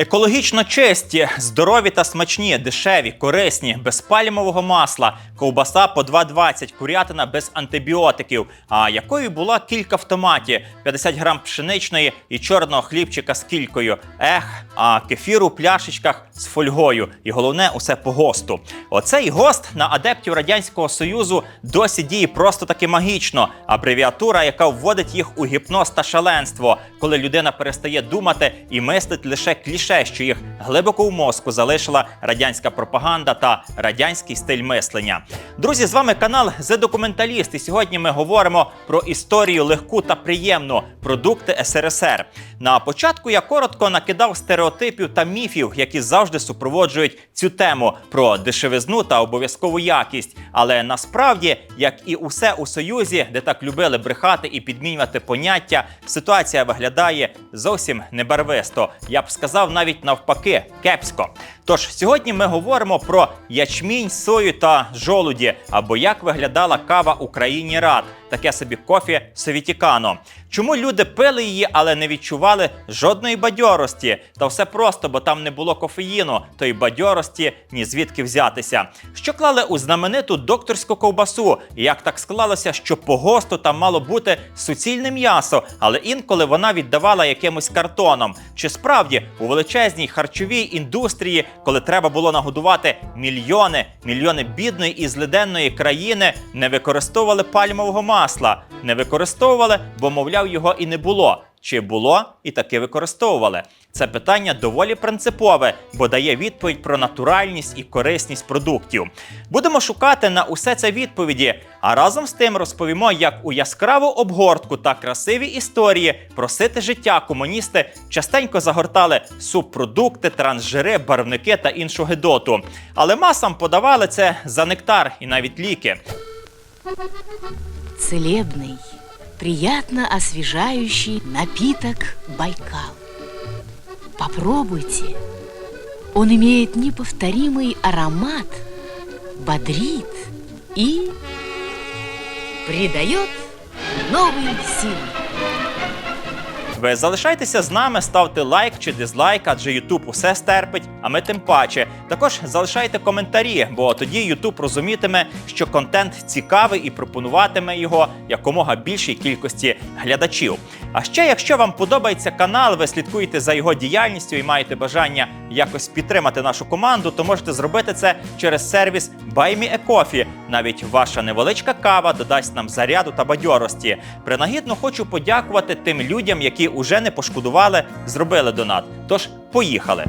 Екологічно чисті, здорові та смачні, дешеві, корисні, без пальмового масла, ковбаса по 2,20, курятина без антибіотиків. А якою була кілька в томаті, 50 грам пшеничної і чорного хлібчика з кількою. Ех, а кефір у пляшечках з фольгою. І головне, усе по госту. Оцей гост на адептів Радянського Союзу досі діє просто таки магічно. Абревіатура, яка вводить їх у гіпноз та шаленство, коли людина перестає думати і мислить лише кліше, що їх глибоко в мозку залишила радянська пропаганда та радянський стиль мислення. Друзі, з вами канал The Документаліст. І сьогодні ми говоримо про історію легку та приємну продукти СРСР. На початку я коротко накидав стереотипів та міфів, які завжди супроводжують цю тему про дешевизну та обов'язкову якість. Але насправді, як і усе у Союзі, де так любили брехати і підмінювати поняття, ситуація виглядає зовсім небарвисто. Я б сказав навіть навпаки, кепсько. Тож сьогодні ми говоримо про ячмінь, сою та жолуді, або як виглядала кава Україні Рад, таке собі кофі совітікано. Чому люди пили її, але не відчували жодної бадьорості? Та все просто, бо там не було кофеїну, то й бадьорості ні звідки взятися. Що клали у знамениту докторську ковбасу? І як так склалося, що по госту там мало бути суцільне м'ясо, але інколи вона віддавала якимось картоном. Чи справді у величезній харчовій індустрії, коли треба було нагодувати мільйони, мільйони бідної і злиденної країни, не використовували пальмового масла, не використовували, бо мовляв його і не було. Чи було і таки використовували? Це питання доволі принципове, бо дає відповідь про натуральність і корисність продуктів. Будемо шукати на усе це відповіді, а разом з тим розповімо, як у яскраву обгортку та красиві історії просити життя комуністи частенько загортали субпродукти, трансжири, барвники та іншу гидоту. Але масам подавали це за нектар і навіть ліки. Целебный, приятно освежающий напиток Байкал. Попробуйте. Он имеет неповторимый аромат, бодрит и придает новые силы. Ви залишайтеся з нами, ставте лайк чи дизлайк, адже Ютуб усе стерпить, а ми тим паче. Також залишайте коментарі, бо тоді Ютуб розумітиме, що контент цікавий і пропонуватиме його якомога більшій кількості глядачів. А ще, якщо вам подобається канал, ви слідкуєте за його діяльністю і маєте бажання якось підтримати нашу команду, то можете зробити це через сервіс BuyMeACoffee. Навіть ваша невеличка кава додасть нам заряду та бадьорості. Принагідно хочу подякувати тим людям, які уже не пошкодували, зробили донат. Тож поїхали.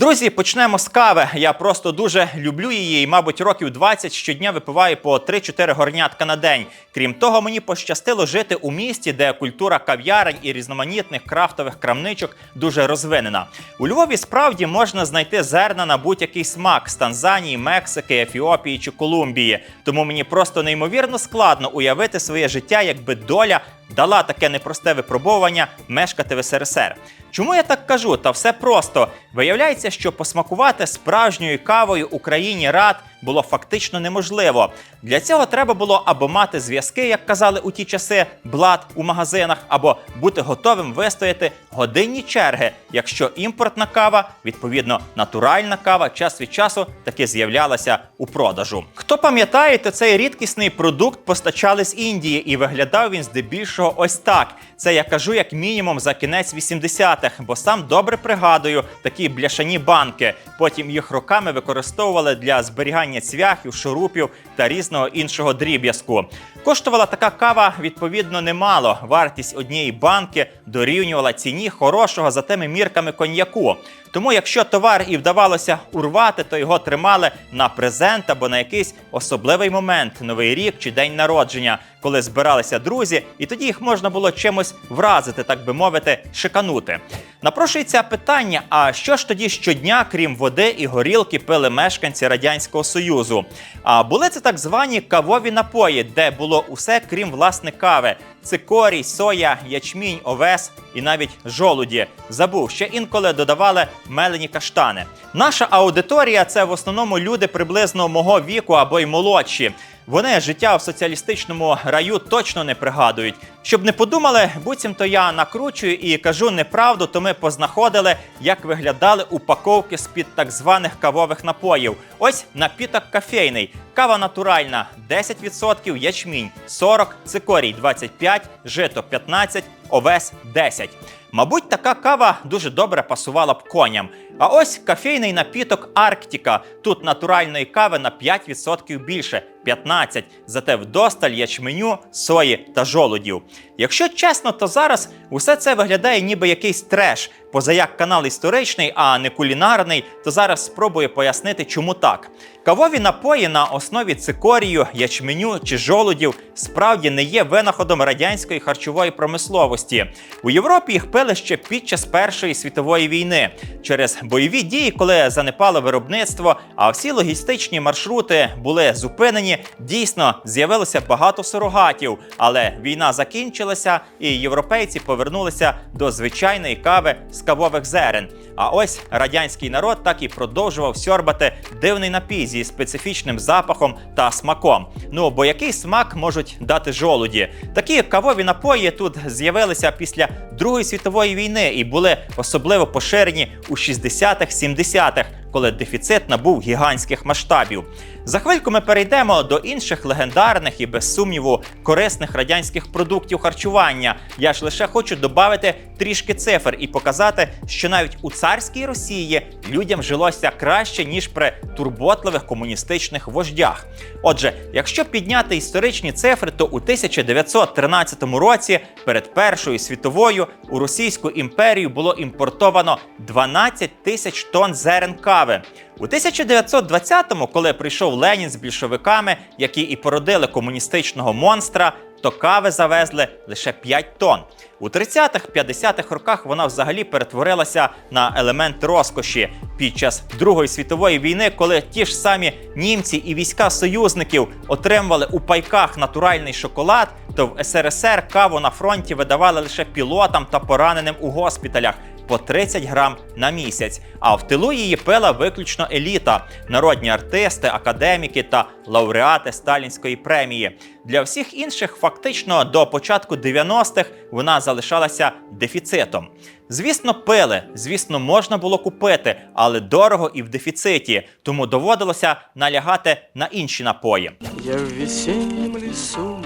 Друзі, почнемо з кави. Я просто дуже люблю її і, мабуть, років 20 щодня випиваю по 3-4 горнятка на день. Крім того, мені пощастило жити у місті, де культура кав'ярень і різноманітних крафтових крамничок дуже розвинена. У Львові справді можна знайти зерна на будь-який смак з Танзанії, Мексики, Ефіопії чи Колумбії. Тому мені просто неймовірно складно уявити своє життя, якби доля дала таке непросте випробовування мешкати в СРСР. Чому я так кажу? Та все просто виявляється, що посмакувати справжньою кавою Україні рад було фактично неможливо. Для цього треба було або мати зв'язки, як казали у ті часи, блат у магазинах, або бути готовим вистояти годинні черги, якщо імпортна кава, відповідно натуральна кава, час від часу таки з'являлася у продажу. Хто пам'ятає, то цей рідкісний продукт постачали з Індії, і виглядав він здебільшого ось так. Це я кажу як мінімум за кінець 80-х, бо сам добре пригадую такі бляшані банки. Потім їх роками використовували для зберігання цвяхів, шурупів та різного іншого дріб'язку. Коштувала така кава відповідно немало. Вартість однієї банки дорівнювала ціні хорошого за тими мірками коньяку. Тому, якщо товар і вдавалося урвати, то його тримали на презент або на якийсь особливий момент новий рік чи день народження, коли збиралися друзі, і тоді їх можна було чимось вразити, так би мовити, шиканути. Напрошується питання: а що ж тоді щодня, крім води і горілки, пили мешканці радянського союзу? А були це так звані кавові напої, де було усе крім власне кави: цикорій, соя, ячмінь, овес і навіть жолуді. Забув, ще інколи додавали мелені каштани. Наша аудиторія це в основному люди приблизно мого віку або й молодші. Вони життя в соціалістичному раю точно не пригадують. Щоб не подумали, буцімто я накручую і кажу неправду, то ми познаходили, як виглядали упаковки з-під так званих кавових напоїв. Ось напіток кофейний, кава натуральна 10%, ячмінь 40%, цикорій 25, жито 15, овес 10. Мабуть, така кава дуже добре пасувала б коням. А ось кофейний напіток Арктика. Тут натуральної кави на 5% більше 15. Зате вдосталь ячменю, сої та жолудів. Якщо чесно, то зараз усе це виглядає ніби якийсь треш. Поза як канал історичний, а не кулінарний, то зараз спробую пояснити, чому так. Кавові напої на основі цикорію, ячменю чи жолудів справді не є винаходом радянської харчової промисловості. У Європі їх пили ще під час Першої світової війни через бойові дії, коли занепало виробництво, а всі логістичні маршрути були зупинені. Дійсно з'явилося багато сурогатів, але війна закінчилася, і європейці повернулися до звичайної кави з кавових зерен. А ось радянський народ так і продовжував сьорбати дивний напій зі специфічним запахом та смаком. Ну бо який смак можуть дати жолуді? Такі кавові напої тут з'явилися після Другої світової війни і були особливо поширені у 60-х, 70-х, коли дефіцит набув гігантських масштабів. За хвильку ми перейдемо до інших легендарних і без сумніву корисних радянських продуктів харчування. Я ж лише хочу додати трішки цифр і показати, що навіть у царській Росії людям жилося краще ніж при турботливих комуністичних вождях. Отже, якщо підняти історичні цифри, то у 1913 році перед Першою світовою у Російську імперію було імпортовано 12 тисяч тонн зерен кави. У 1920-му, коли прийшов Ленін з більшовиками, які і породили комуністичного монстра, то кави завезли лише 5 тонн. У 30-х, 50-х роках вона взагалі перетворилася на елемент розкоші під час Другої світової війни, коли ті ж самі німці і війська союзників отримували у пайках натуральний шоколад, то в СРСР каву на фронті видавали лише пілотам та пораненим у госпіталях по 30 грам на місяць. А в тилу її пила виключно еліта, народні артисти, академіки та лауреати сталінської премії. Для всіх інших, фактично до початку 90-х вона залишалася дефіцитом. Звісно, пили, звісно, можна було купити, але дорого і в дефіциті, тому доводилося налягати на інші напої. Я в весеннем лесу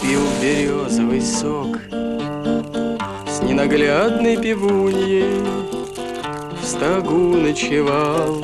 пил березовый сок С ненаглядной пивуньей в стогу ночевал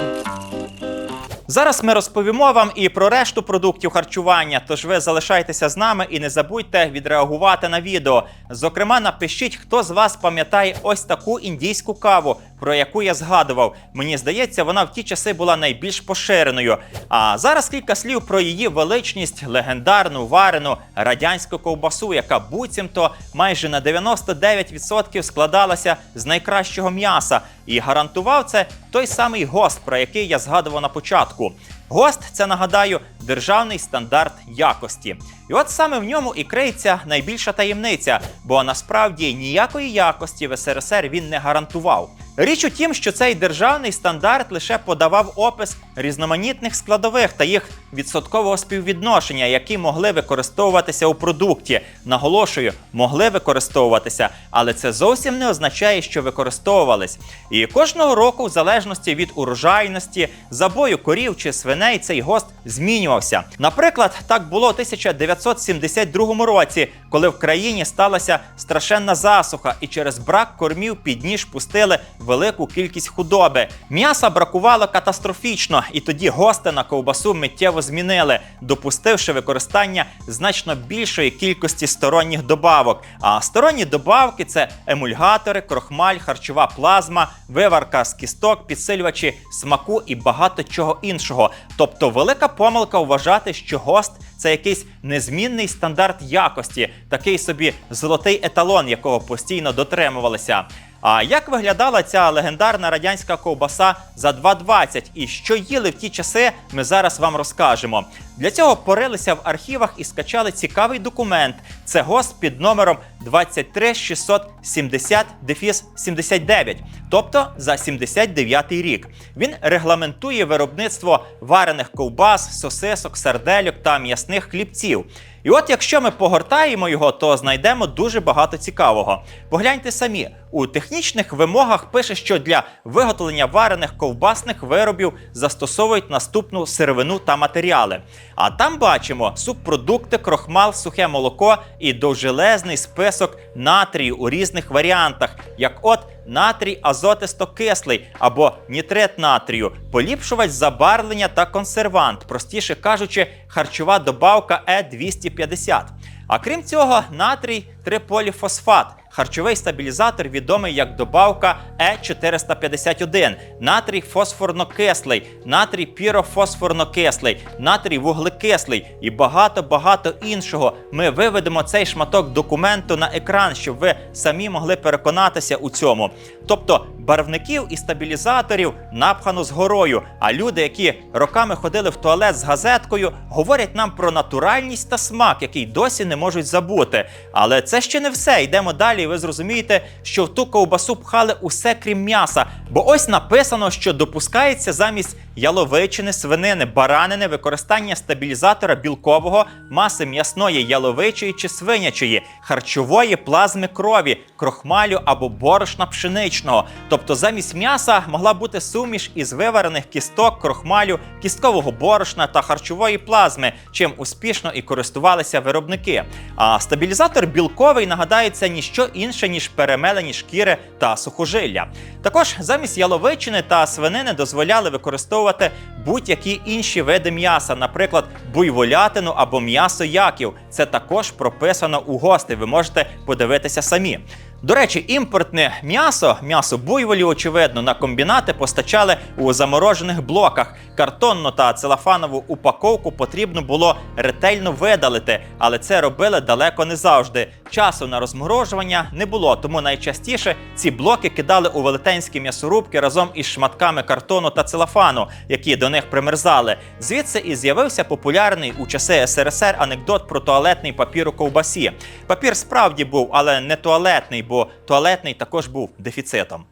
Зараз ми розповімо вам і про решту продуктів харчування. Тож ви залишайтеся з нами і не забудьте відреагувати на відео. Зокрема, напишіть, хто з вас пам'ятає ось таку індійську каву, про яку я згадував. Мені здається, вона в ті часи була найбільш поширеною. А зараз кілька слів про її величність, легендарну варену радянську ковбасу, яка буцімто майже на 99% складалася з найкращого м'яса. І гарантував це той самий гост, про який я згадував на початку. ГОСТ це нагадаю державний стандарт якості. І от саме в ньому і криється найбільша таємниця, бо насправді ніякої якості в СРСР він не гарантував. Річ у тім, що цей державний стандарт лише подавав опис різноманітних складових та їх відсоткового співвідношення, які могли використовуватися у продукті. Наголошую, могли використовуватися, але це зовсім не означає, що використовувались. І кожного року, в залежності від урожайності, забою корів чи свиней, цей гост змінювався. Наприклад, так було у 1972 році, коли в країні сталася страшенна засуха, і через брак кормів під ніж пустили велику кількість худоби. М'яса бракувало катастрофічно, і тоді гости на ковбасу миттєво змінили, допустивши використання значно більшої кількості сторонніх добавок. А сторонні добавки це емульгатори, крохмаль, харчова плазма, виварка з кісток, підсилювачі смаку і багато чого іншого. Тобто, велика помилка вважати, що гост це якийсь незмінний стандарт якості, такий собі золотий еталон, якого постійно дотримувалися. А як виглядала ця легендарна радянська ковбаса за 2,20 і що їли в ті часи, ми зараз вам розкажемо. Для цього порилися в архівах і скачали цікавий документ. Це ГОСТ під номером 23670-79, тобто за 79 рік. Він регламентує виробництво варених ковбас, сосисок, сардельок та м'ясних хлібців. І от якщо ми погортаємо його, то знайдемо дуже багато цікавого. Погляньте самі, у технічних вимогах пише, що для виготовлення варених ковбасних виробів застосовують наступну сировину та матеріали. А там бачимо субпродукти, крохмал, сухе молоко і довжелезний список натрію у різних варіантах, як от натрій азотисто-кислий або нітрит натрію, поліпшувач забарвлення та консервант, простіше кажучи, харчова добавка Е250. А крім цього, натрій триполіфосфат, харчовий стабілізатор, відомий як добавка Е451, натрій фосфорно-кислий, натрій пірофосфорно-кислий, натрій вуглекислий і багато-багато іншого. Ми виведемо цей шматок документу на екран, щоб ви самі могли переконатися у цьому. Тобто барвників і стабілізаторів напхано з горою. А люди, які роками ходили в туалет з газеткою, говорять нам про натуральність та смак, який досі не можуть забути. Але це ще не все. Йдемо далі, і ви зрозумієте, що в ту ковбасу пхали усе крім м'яса. Бо ось написано, що допускається замість яловичини, свинини, баранини, використання стабілізатора білкового, маси м'ясної, яловичої чи свинячої, харчової плазми крові, крохмалю або борошна пшеничного. Тобто замість м'яса могла бути суміш із виварених кісток, крохмалю, кісткового борошна та харчової плазми, чим успішно і користувалися виробники. А стабілізатор білковий нагадаю, це ніщо інше ніж перемелені шкіри та сухожилля. Також замість яловичини та свинини дозволяли використовувати будь-які інші види м'яса, наприклад, буйволятину або м'ясо яків. Це також прописано у гости. Ви можете подивитися самі. До речі, імпортне м'ясо, м'ясо буйволів, очевидно, на комбінати постачали у заморожених блоках. Картонну та целофанову упаковку потрібно було ретельно видалити, але це робили далеко не завжди. Часу на розморожування не було, тому найчастіше ці блоки кидали у велетенські м'ясорубки разом із шматками картону та целофану, які до них примерзали. Звідси і з'явився популярний у часи СРСР анекдот про туалетний папір у ковбасі. Папір справді був, але не туалетний, бо туалетний також був дефіцитом.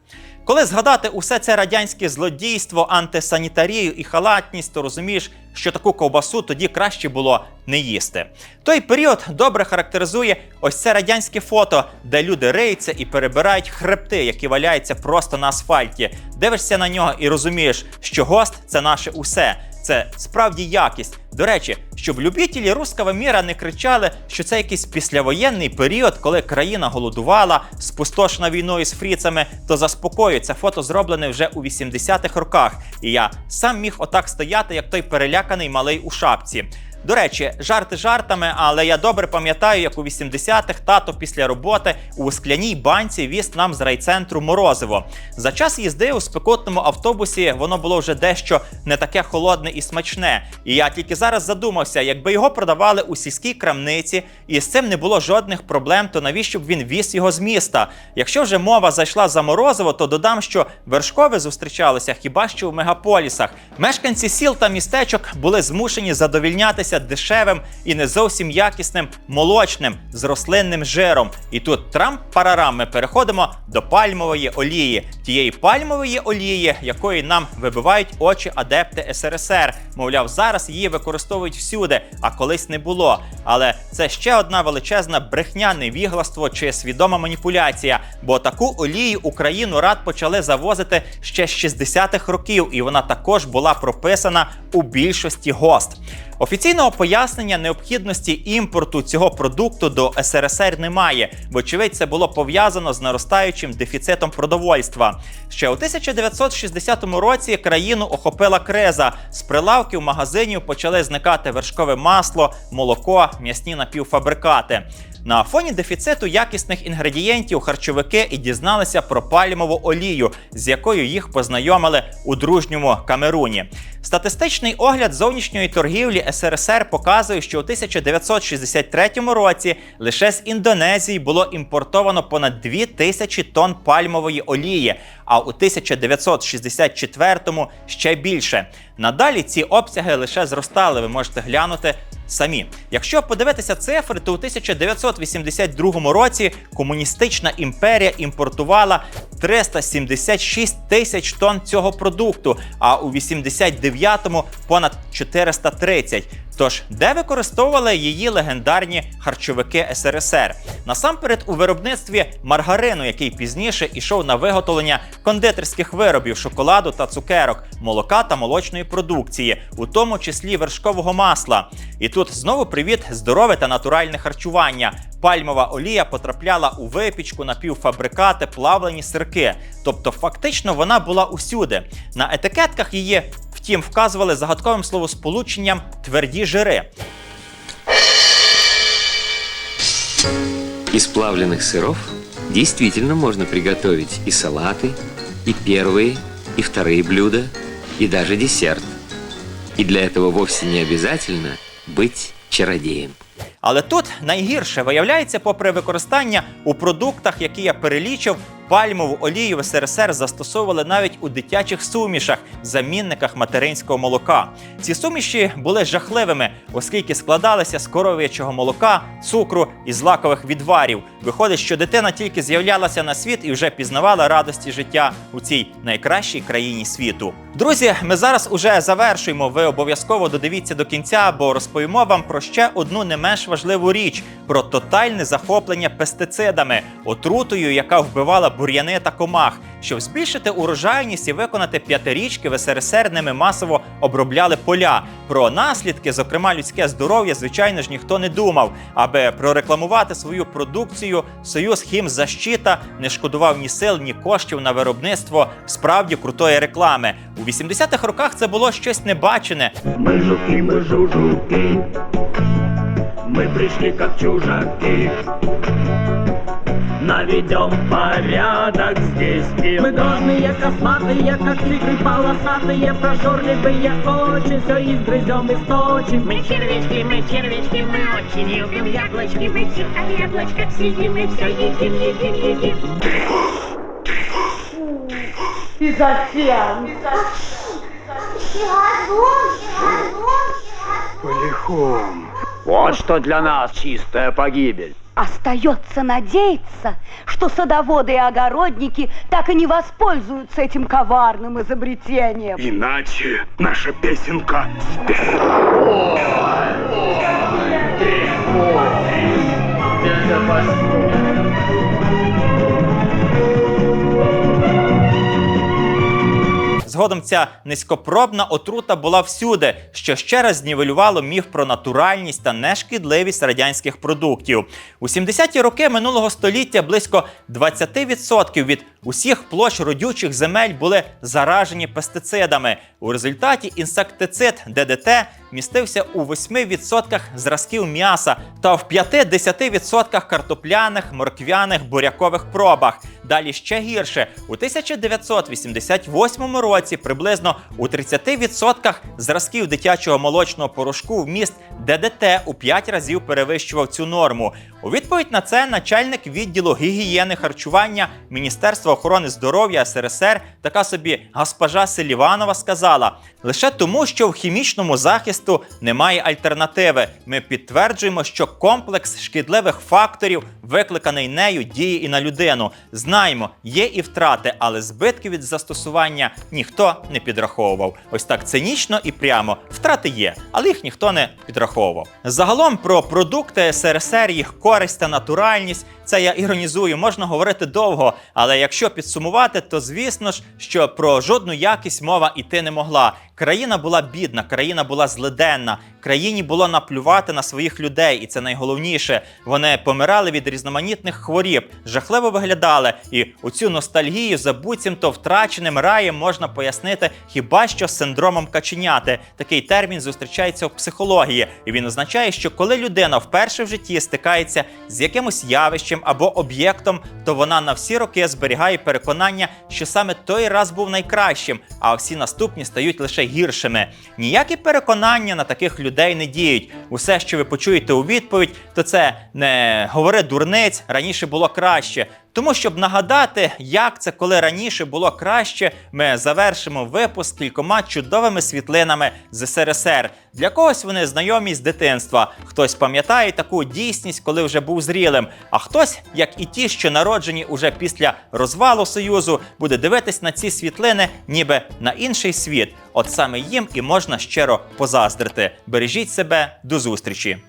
Коли згадати усе це радянське злодійство, антисанітарію і халатність, то розумієш, що таку ковбасу тоді краще було не їсти. Той період добре характеризує ось це радянське фото, де люди риються і перебирають хребти, які валяються просто на асфальті. Дивишся на нього і розумієш, що гост це наше усе. Це справді якість. До речі, щоб любителі руского міра не кричали, що це якийсь післявоєнний період, коли країна голодувала, спустошена війною з фріцами, то заспокою, це фото зроблене вже у 80-х роках. І я сам міг отак стояти, як той переляканий малий у шапці. До речі, жарти жартами, але я добре пам'ятаю, як у 80-х тато після роботи у скляній банці віз нам з райцентру морозиво. За час їзди у спекотному автобусі воно було вже дещо не таке холодне і смачне. І я тільки зараз задумався, якби його продавали у сільській крамниці, і з цим не було жодних проблем, то навіщо б він віз його з міста? Якщо вже мова зайшла за морозиво, то додам, що вершкове зустрічалися хіба що в мегаполісах. Мешканці сіл та містечок були змушені задовільнятися дешевим і не зовсім якісним молочним з рослинним жиром. І тут трам-парарам ми переходимо до пальмової олії, тієї пальмової олії, якої нам вибивають очі адепти СРСР. Мовляв, зараз її використовують всюди, а колись не було. Але це ще одна величезна брехня, невігластво чи свідома маніпуляція. Бо таку олію Україну рад почали завозити ще з 60-х років, і вона також була прописана у більшості гост. Офіційного пояснення необхідності імпорту цього продукту до СРСР немає. Вочевидь, це було пов'язано з наростаючим дефіцитом продовольства. Ще у 1960 році країну охопила криза. З прилавків магазинів почали зникати вершкове масло, молоко, м'ясні напівфабрикати. На фоні дефіциту якісних інгредієнтів харчовики і дізналися про пальмову олію, з якою їх познайомили у дружньому Камеруні. Статистичний огляд зовнішньої торгівлі СРСР показує, що у 1963 році лише з Індонезії було імпортовано понад 2 тисячі тонн пальмової олії, а у 1964 ще більше. Надалі ці обсяги лише зростали. Ви можете глянути самі. Якщо подивитися цифри, то у 1982 році комуністична імперія імпортувала 376 тисяч тонн цього продукту, а у 89-му понад 430. Тож, де використовували її легендарні харчовики СРСР? Насамперед у виробництві маргарину, який пізніше ішов на виготовлення кондитерських виробів, шоколаду та цукерок, молока та молочної продукції, у тому числі вершкового масла. І тут знову привіт, здорове та натуральне харчування. Пальмова олія потрапляла у випічку, напівфабрикати, плавлені сирки. Тобто, фактично, вона була усюди. На етикетках її, втім, вказували загадковим словосполученням тверді жири. Из плавленных сыров действительно можно приготовить и салаты, и первые, и вторые блюда, и даже десерт. И для этого вовсе не обязательно быть чародеем. Але тут найгірше виявляється, попри використання у продуктах, які я перелічив, пальмову олію в СРСР застосовували навіть у дитячих сумішах, замінниках материнського молока. Ці суміші були жахливими, оскільки складалися з коров'ячого молока, цукру і злакових відварів. Виходить, що дитина тільки з'являлася на світ і вже пізнавала радості життя у цій найкращій країні світу. Друзі, ми зараз уже завершуємо. Ви обов'язково додивіться до кінця, бо розповімо вам про ще одну не менш важливу річ про тотальне захоплення пестицидами, отрутою, яка вбивала бур'яни та комах. Щоб збільшити урожайність і виконати п'ятирічки, в СРСР ними масово обробляли поля. Про наслідки, зокрема людське здоров'я, звичайно ж ніхто не думав. Аби прорекламувати свою продукцію, Союз Хімзащита не шкодував ні сил, ні коштів на виробництво справді крутої реклами. У 80-х роках це було щось небачене. Мы жуки, мы жужуки Мы пришли как чужаки Наведем порядок здесь. И Мы грозные, косматые, как тигры полосатые, прожорливые очень, все изгрызем и сточим. Мы червячки, мы червячки, мы очень любим яблочки, мы все на яблочках сидим и все едим, едим, едим. Вот что для нас чистая погибель Остается надеяться, что садоводы и огородники так и не воспользуются этим коварным изобретением. Иначе наша песенка Згодом ця низькопробна отрута була всюди, що ще раз знівелювало міф про натуральність та нешкідливість радянських продуктів. У 70-ті роки минулого століття близько 20% від усіх площ родючих земель були заражені пестицидами. У результаті інсектицид ДДТ містився у 8% зразків м'яса та в 5-10% картопляних, морквяних, бурякових пробах. Далі ще гірше. У 1988 році приблизно у 30% зразків дитячого молочного порошку вміст ДДТ у 5 разів перевищував цю норму. У відповідь на це начальник відділу гігієни харчування Міністерства охорони здоров'я СРСР, така собі госпожа Селіванова, сказала: лише тому, що в хімічному захисту немає альтернативи. Ми підтверджуємо, що комплекс шкідливих факторів, викликаний нею, діє і на людину. Знаємо, є і втрати, але збитки від застосування ніхто не підраховував. Ось так цинічно і прямо. Втрати є, але їх ніхто не підраховував. Загалом про продукти СРСР, їх користь та натуральність це я іронізую, можна говорити довго, але якщо підсумувати, то звісно ж, що про жодну якість мова іти не могла. Країна була бідна, країна була злиденна, країні було наплювати на своїх людей, і це найголовніше. Вони помирали від різноманітних хворіб, жахливо виглядали. І оцю ностальгію за буцімто втраченим раєм можна пояснити хіба що синдромом каченяти. Такий термін зустрічається в психології, і він означає, що коли людина вперше в житті стикається з якимось явищем або об'єктом, то вона на всі роки зберігає переконання, що саме той раз був найкращим, а всі наступні стають лише гіршими. Ніякі переконання на таких людей не діють. Усе, що ви почуєте у відповідь, то це не говори дурниць, раніше було краще. Тому, щоб нагадати, як це коли раніше було краще, ми завершимо випуск кількома чудовими світлинами з СРСР. Для когось вони знайомі з дитинства. Хтось пам'ятає таку дійсність, коли вже був зрілим. А хтось, як і ті, що народжені уже після розвалу Союзу, буде дивитись на ці світлини, ніби на інший світ. От саме їм і можна щиро позаздрити. Бережіть себе, до зустрічі!